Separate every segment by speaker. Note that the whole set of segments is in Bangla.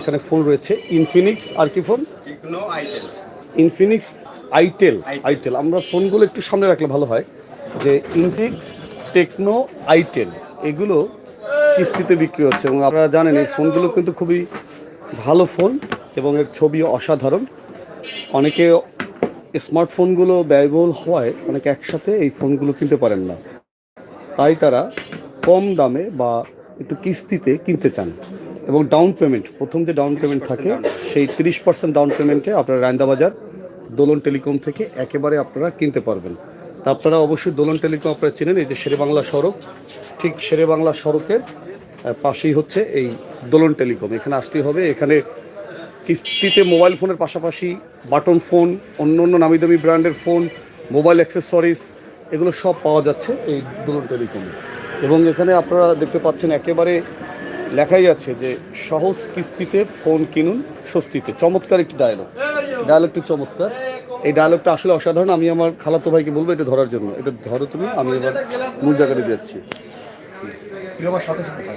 Speaker 1: এখানে ফোন রয়েছে। ইনফিনিক্স আর কি ফোন ইনফিনিক্স আইটেল
Speaker 2: আইটেল।
Speaker 1: আমরা ফোনগুলো একটু সামনে রাখলে ভালো হয়। যে ইনফিনিক্স টেকনো আইটেল এগুলো কিস্তিতে বিক্রি হচ্ছে এবং আপনারা জানেন এই ফোনগুলো কিন্তু খুবই ভালো ফোন এবং এর ছবি অসাধারণ। অনেকে স্মার্টফোনগুলো ব্যয়বহুল হওয়ায় অনেকে একসাথে এই ফোনগুলো কিনতে পারেন না। তাই তারা কম দামে বা একটু কিস্তিতে কিনতে চান। এবং ডাউন পেমেন্ট প্রথম যে ডাউন পেমেন্ট থাকে সেই তিরিশ পার্সেন্ট ডাউন পেমেন্টে আপনারা রায়ন্দাবাজার দোলন টেলিকম থেকে একেবারে আপনারা কিনতে পারবেন। তা আপনারা অবশ্যই দোলন টেলিকম আপনারা চেনেন এই যে শেরে বাংলা সড়ক ঠিক শেরে বাংলা সড়কের পাশেই হচ্ছে এই দোলন টেলিকম। এখানে আসতেই হবে এখানে কিস্তিতে মোবাইল ফোনের পাশাপাশি বাটন ফোন অন্য অন্য নামি দামি ব্র্যান্ডের ফোন মোবাইল অ্যাক্সেসরিজ এগুলো সব পাওয়া যাচ্ছে এই দোলন টেলিকমে। এবং এখানে আপনারা দেখতে পাচ্ছেন একেবারে লেখাই আছে যে সহজ কিস্তিতে ফোন কিনুন স্বস্তিতে। চমৎকার একটি ডায়লগ ডায়লগটি চমৎকার। এই ডায়লগটা আসলে অসাধারণ। আমি আমার খালাতো ভাইকে বলব এটা ধরার জন্য। এটা ধরো তুমি, আমি এবার মূল জায়গাটা যাচ্ছি। সাথে থাকবে।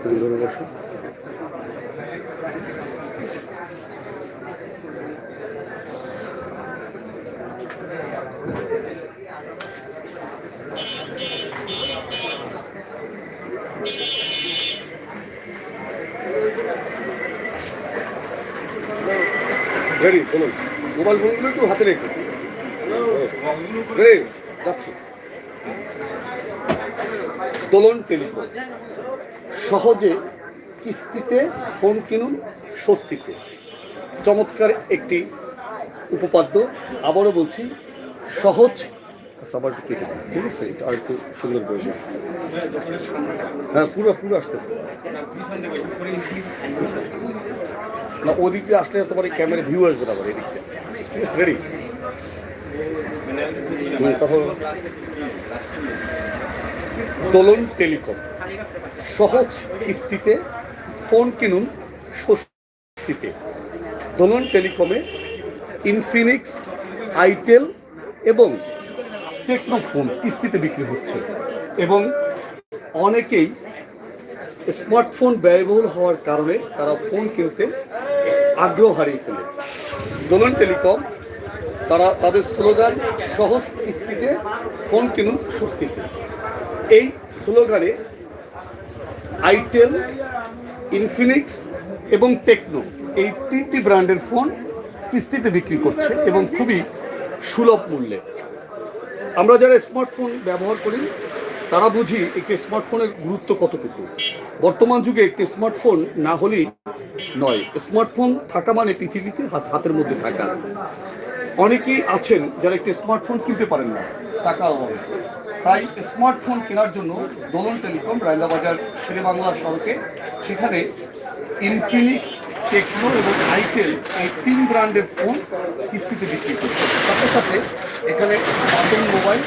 Speaker 1: সুন্দর বলুন মোবাইল ফোনগুলো একটু হাতে রেখে। যাচ্ছি দোলন টেলিফোন। সহজে কিস্তিতে ফোন কিনুন, স্বস্তিতে। চমৎকার একটি উপপাদ্য। আবারও বলছি, সহজ কেটে ঠিক আছে? এটা আর একটু সুন্দর করে হ্যাঁ পুরো পুরো আসতেছে। না, ওদিক আসলে তোমার এই ক্যামেরা ভিউ আসবে না আবার এদিক দিয়ে ঠিক আছে রেডি তখন দোলন টেলিকম। সহজ কিস্তিতে ফোন কিনুন স্বস্তিতে। দোলন টেলিকমে ইনফিনিক্স, আইটেল এবং টেকনো ফোন কিস্তিতে বিক্রি হচ্ছে এবং অনেকেই স্মার্টফোন ব্যয়বহুল হওয়ার কারণে তারা ফোন কিনতে আগ্রহ হারিয়ে ফেলে। দোলন টেলিকম তারা তাদের স্লোগান, সহজ কিস্তিতে ফোন কিনুন স্বস্তিতে এই স্লোগানে আইটেল, ইনফিনিক্স এবং টেকনো এই তিনটি ব্র্যান্ডের ফোন কিস্তিতে বিক্রি করছে এবং খুবই সুলভ মূল্যে। আমরা যারা স্মার্টফোন ব্যবহার করি, তারা বুঝি একটি স্মার্টফোনের গুরুত্ব কতটুকু। বর্তমান যুগে একটি স্মার্টফোন না হলেই নয়। স্মার্টফোন থাকা মানে পৃথিবীতে হাত হাতের মধ্যে থাকা। অনেকেই আছেন যারা একটি স্মার্টফোন কিনতে পারেন না, টাকার অভাবে। তাই স্মার্টফোন কেনার জন্য দোলন টেলিকম রায়দাবাজার শেরে বাংলা সড়কে সেখানে ইনফিনিক্স টেকনো এবং আইটেল এই তিন ব্র্যান্ডের ফোন কিস্তিতে বিক্রি করছে। সাথে সাথে এখানে বাটন মোবাইল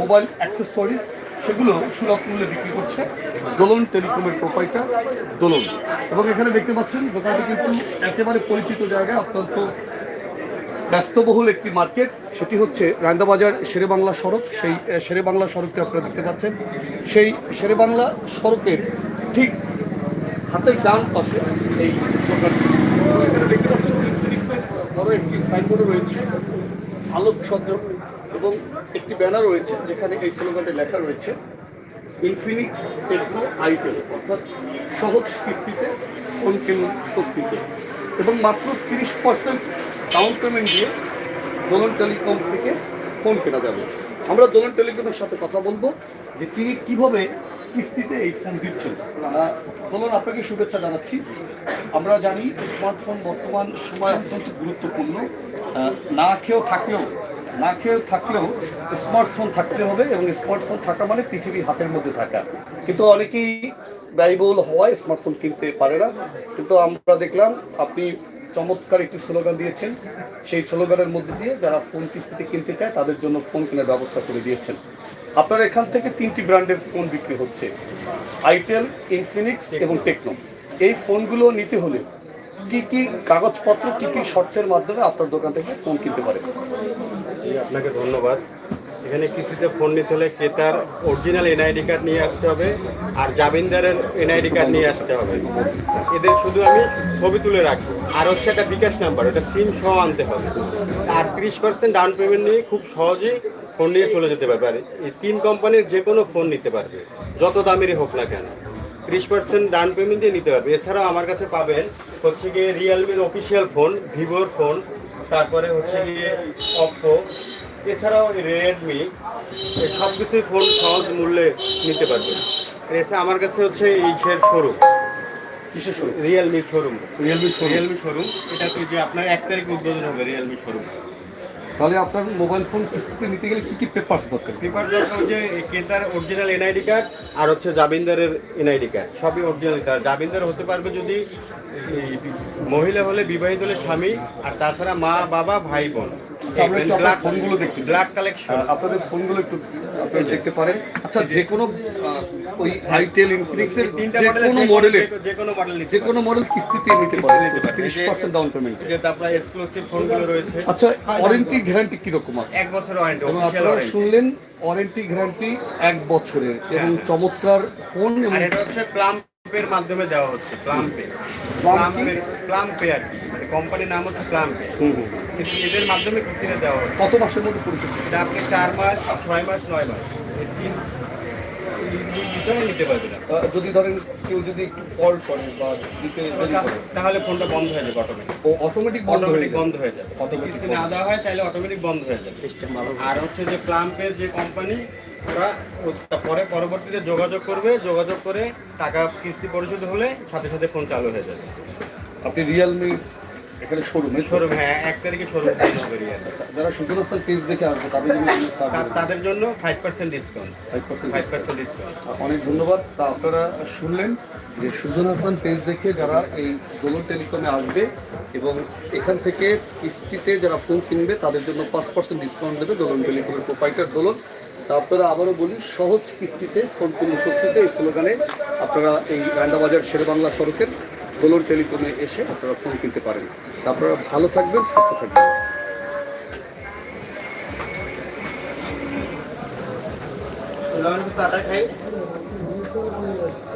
Speaker 1: মোবাইল অ্যাক্সেসরিজ সেগুলো সুলভ মূল্যে বিক্রি করছে দোলন টেলিকমের প্রোপাইটার দোলন। এবং এখানে দেখতে পাচ্ছেন দোকানটি কিন্তু একেবারে পরিচিত জায়গায়, অত্যন্ত ব্যস্তবহুল একটি মার্কেট সেটি হচ্ছে রায়ন্দাবাজার শেরে বাংলা সড়ক। সেই আহ, শেরে বাংলা সড়কটি আপনারা দেখতে পাচ্ছেন। সেই শেরে বাংলা সড়কের ঠিক হাতের ডান পাশে এই দেখতে পাচ্ছেন বড় একটি সাইনবোর্ডও রয়েছে। আলোক সজ্জন এবং একটি ব্যানার রয়েছে যেখানে এই স্লোগানটি লেখা রয়েছে ইনফিনিক্স টেকনো আইটেল অর্থাৎ সহজ কিস্তিতে ফোন স্বস্তিতে। এবং মাত্র তিরিশ পার্সেন্ট ডাউন পেমেন্ট দিয়ে দোলন টেলিকম থেকে ফোন কেনা যাবে। আমরা দোলন টেলিকমের সাথে কথা বলব যে তিনি কীভাবে কিস্তিতে এই ফোন দিচ্ছেন। দোলন, আপনাকে শুভেচ্ছা জানাচ্ছি। আমরা জানি স্মার্টফোন বর্তমান সময় অত্যন্ত গুরুত্বপূর্ণ। না খেয়েও থাকলেও, না খেয়েও থাকলেও স্মার্টফোন থাকতে হবে এবং স্মার্টফোন থাকা মানে পৃথিবী হাতের মধ্যে থাকা। কিন্তু অনেকেই ব্যয়বহুল হওয়ায় স্মার্টফোন কিনতে পারে না। কিন্তু আমরা দেখলাম আপনি চমৎকার একটি স্লোগান দিয়েছেন। সেই স্লোগানের মধ্যে দিয়ে যারা ফোন কিস্তিতে কিনতে চায়, তাদের জন্য ফোন কেনার ব্যবস্থা করে দিয়েছেন। আপনার এখান থেকে তিনটি ব্র্যান্ডের ফোন বিক্রি হচ্ছে। আইটেল ইনফিনিক্স এবং টেকনো এই ফোনগুলো নিতে হলে কি কি কাগজপত্র, কি কি শর্তের মাধ্যমে আপনার দোকান থেকে ফোন কিনতে পারে?
Speaker 2: আপনাকে ধন্যবাদ। এখানে কিস্তিতে ফোন নিতে হলে ক্রেতার অরিজিনাল এনআইডি কার্ড নিয়ে আসতে হবে আর জামিনদারের এনআইডি কার্ড নিয়ে আসতে হবে। এদের শুধু আমি ছবি তুলে রাখব। আর হচ্ছে একটা বিকাশ নাম্বার, ওটা সিম সহ আনতে হবে। আর তিরিশ পার্সেন্ট ডাউন পেমেন্ট নিয়ে খুব সহজেই ফোন নিয়ে চলে যেতে পারবে। এই তিন কোম্পানির যে কোনো ফোন নিতে পারবে, যত দামেরই হোক না কেন। ত্রিশ পার্সেন্ট ডাউন পেমেন্ট দিয়ে নিতে পারবে। এছাড়াও আমার কাছে পাবেন হচ্ছে গিয়ে রিয়েলমির অফিসিয়াল ফোন ভিভোর ফোন তারপরে হচ্ছে গিয়ে অপ্পো এছাড়াও রেডমি সব কিছুই ফোন সহজ মূল্যে নিতে পারবেন এছাড়া আমার কাছে হচ্ছে এইসের শোরুম
Speaker 1: কিসের শুরু
Speaker 2: রিয়েলমির শোরুম
Speaker 1: রিয়েলমি
Speaker 2: রিয়েলমি শোরুম এটা তো যে আপনার এক তারিখে উদ্বোধন হবে রিয়েলমি শোরুম
Speaker 1: তাহলে আপনার মোবাইল ফোন কিস্তিতে নিতে গেলে কি কি পেপারস দরকার?
Speaker 2: পেপার দরকার যে ক্রেতার অরিজিনাল এনআইডি কার্ড আর হচ্ছে জাবিনদারের এনআইডি কার্ড সবই অরিজিনাল হবে জাবিনদার হতে পারবে যদি মহিলা হলে বিবাহিত হলে স্বামী আর তাছাড়া মা বাবা ভাই বোন।
Speaker 1: আমরা একটু আপনার ফোনগুলো দেখতে
Speaker 2: ব্লাড কালেকশন।
Speaker 1: আপনাদের ফোনগুলো একটু আপনারা দেখতে পারেন। আচ্ছা যে। কোনো ওই আইটেল ইনফিনিক্স এর যে কোনো মডেলের
Speaker 2: যে কোনো মডেল
Speaker 1: যে কোনো মডেল কিস্তিতে নিতে পারেন।
Speaker 2: নিতে পারেন।
Speaker 1: তিরিশ
Speaker 2: এই যে-
Speaker 1: পার্সেন্ট ডাউন পেমেন্ট
Speaker 2: আপনার এক্সক্লুসিভ ফোনগুলো রয়েছে।
Speaker 1: আচ্ছা ওয়ারেন্টি গ্যারান্টি কীরকম আছে?
Speaker 2: এক বছর ওয়ারেন্টি
Speaker 1: শুনলেন ওয়ারেন্টি গ্যারান্টি এক বছরের এবং চমৎকার ফোন এবং
Speaker 2: এটা হচ্ছে প্লাম্পের মাধ্যমে দেওয়া হচ্ছে প্লাম্পে? প্লাম্পের প্লাম্পে আর কি। কোম্পানির নাম হচ্ছে প্লাম্পে
Speaker 1: হুম, হুম।
Speaker 2: কিন্তু এদের মাধ্যমে কিস্তিতে দেওয়া হচ্ছে
Speaker 1: কত মাসের মধ্যে পরিশোধ করতে
Speaker 2: এটা আপনি চার মাস ছয় মাস নয় মাস। তিন।
Speaker 1: যদি ধরেন কেউ যদি একটু ফল্ট করে বা দিতে
Speaker 2: তাহলে ফোনটা বন্ধ হয়ে যাবে অটোমেটিক
Speaker 1: ও অটোমেটিক বন্ধ হয়ে
Speaker 2: অটোমেটিক বন্ধ হয়ে যাবে। কিস্তি না দেওয়া হয় তাহলে অটোমেটিক বন্ধ হয়ে যাবে। আর হচ্ছে যে প্লাম্পের যে কোম্পানি ওরা ও- পরে পরবর্তীতে যোগাযোগ করবে। যোগাযোগ করে টাকা কিস্তি পরিশোধ হলে সাথে সাথে ফোন চালু হয়ে যাবে।
Speaker 1: আপনি রিয়েলমি এখানে শোরুমে
Speaker 2: শোরুম হ্যাঁ এক তারিখে শোরুম
Speaker 1: যারা সুজনস্থান পেজ দেখে আসবে তাদের জন্য
Speaker 2: তাদের জন্য five percent discount
Speaker 1: five percent
Speaker 2: five percent discount
Speaker 1: অনেক ধন্যবাদ। তা আপনারা শুনলেন যে সুজন হাসান পেজ দেখে যারা এই দোলন টেলিকমে আসবে এবং এখান থেকে কিস্তিতে যারা ফোন কিনবে তাদের জন্য পাঁচ পার্সেন্ট ডিসকাউন্ট দেবে দোলন টেলিকমের প্রোপাইটার দোলন তা আপনারা আবারও বলি সহজ কিস্তিতে ফোন কিনুন স্বস্তিতে। এই স্লোগানে আপনারা এই রান্দাবাজার শেরবাংলা সড়কের দোলন টেলিকমে এসে আপনারা ফোন কিনতে পারেন। আপনারা ভালো থাকবেন সুস্থ থাকবেন।
Speaker 2: চাটা খাই।